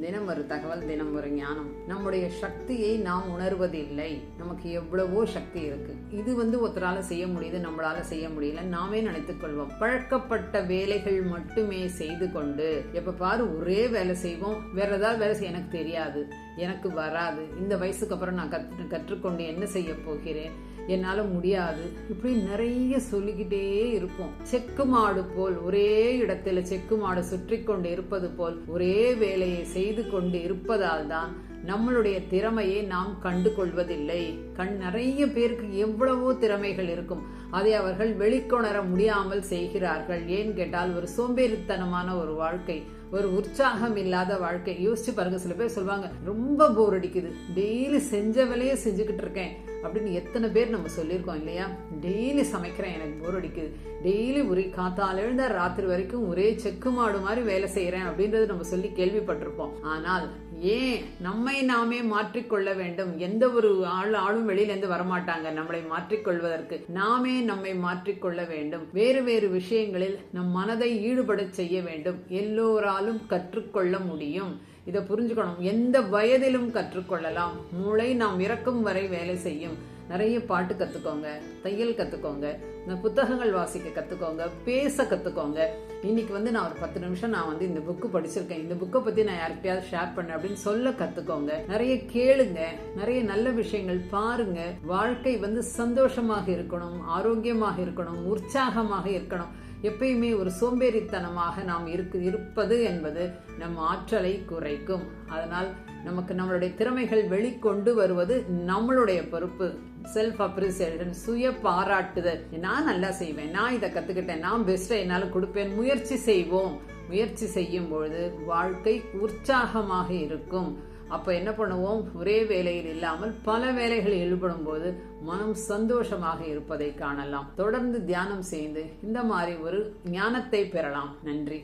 தினம் ஒரு தகவல் தினம் ஒரு ஞானம். நம்முடைய சக்தியை நாம் உணர்வதில்லை. நமக்கு எவ்வளவோ சக்தி இருக்கு. இது வந்து ஒருத்தரால செய்ய முடியுது நம்மளால செய்ய முடியல நாமே நினைத்துக் கொள்வோம். பழக்கப்பட்ட வேலைகள் மட்டுமே செய்து கொண்டு எப்ப பாரு ஒரே வேலை செய்வோம். வேற ஏதாவது வேலை செய்ய எனக்கு தெரியாது. எனக்கு வராது. இந்த வயசுக்கு அப்புறம் நான் கற்று கற்றுக்கொண்டு என்ன செய்ய போகிறேன்? என்னால முடியாது. இப்படி நிறைய சொல்லிக்கிட்டே இருப்போம். செக்கு மாடு போல் ஒரே இடத்துல செக்கு மாடு சுற்றி கொண்டு இருப்பது போல் ஒரே வேலையை செய்து கொண்டு இருப்பதால் தான் நம்மளுடைய திறமையை நாம் கண்டு கொள்வதில்லை கண் நிறைய பேருக்கு எவ்வளவோ திறமைகள் இருக்கும். அதை அவர்கள் வெளிக்கொணர முடியாமல் செய்கிறார்கள். ஏன் கேட்டால் ஒரு சோம்பேறித்தனமான ஒரு வாழ்க்கை ஒரு உற்சாகம் இல்லாத வாழ்க்கை. யோசிச்சு பாருங்க சில பேர் சொல்லுவாங்க ரொம்ப போர் அடிக்குது. டெய்லி செஞ்ச வேலையே செஞ்சுக்கிட்டு இருக்கேன். அப்படின்னு எத்தனை பேர் நம்ம சொல்லியிருக்கோம் இல்லையா? டெய்லி சமைக்கிறேன் எனக்கு போர் அடிக்குது. டெய்லி ஒரே காத்தால் எழுந்த ராத்திரி வரைக்கும் ஒரே செக்கு மாடு மாதிரி வேலை செய்கிறேன் அப்படின்றது நம்ம சொல்லி கேள்விப்பட்டிருப்போம். ஆனால் ஏன் நம்மை நாமே மாற்றிக்கொள்ள வேண்டும்? எந்த ஒரு ஆள் ஆளும் வெளியிலேருந்து வரமாட்டாங்க. நம்மளை மாற்றிக்கொள்வதற்கு நாமே நம்மை மாற்றிக்கொள்ள வேண்டும். வேறு வேறு விஷயங்களில் நம் மனதை ஈடுபட செய்ய வேண்டும். எல்லோராலும் கற்றுக்கொள்ள முடியும். இதை புரிஞ்சுக்கணும். எந்த வயதிலும் கற்றுக்கொள்ளலாம். மூளை நாம் இறக்கும் வரை வேலை செய்யும். நிறைய பாட்டு கத்துக்கோங்க தையல் கத்துக்கோங்க இந்த புத்தகங்கள் வாசிக்க கத்துக்கோங்க பேச கத்துக்கோங்க. இன்னைக்கு வந்து நான் ஒரு பத்து நிமிஷம் நான் வந்து இந்த புக்கு படிச்சிருக்கேன். இந்த புக்கை பத்தி நான் யார்கிட்டயாவது ஷேர் பண்ணேன் அப்படின்னு சொல்ல கத்துக்கோங்க. நிறைய கேளுங்க. நிறைய நல்ல விஷயங்கள் பாருங்க. வாழ்க்கை வந்து சந்தோஷமாக இருக்கணும் ஆரோக்கியமாக இருக்கணும் உற்சாகமாக இருக்கணும். எப்பயுமே ஒரு சோம்பேறித்தனமாக நாம் இருக்கு இருப்பது என்பது நம் ஆற்றலை குறைக்கும். அதனால் நமக்கு நம்மளுடைய திறமைகள் வெளிக்கொண்டு வருவது நம்மளுடைய பொறுப்பு. செல்ஃப் அப்ரிசியேஷன் சுய பாராட்டுதல். நான் நல்லா செய்வேன். நான் இதை கற்றுக்கிட்டேன் நான் பெஸ்ட்டை என்னால் கொடுப்பேன். முயற்சி முயற்சி செய்வோம். முயற்சி செய்யும் பொழுது வாழ்க்கை உற்சாகமாக இருக்கும். அப்ப என்ன பண்ணுவோம்? ஒரே வேலையில் இல்லாமல் பல வேலைகள் ஈடுபடும் போது மனம் சந்தோஷமாக இருப்பதை காணலாம். தொடர்ந்து தியானம் செய்து இந்த மாதிரி ஒரு ஞானத்தை பெறலாம். நன்றி.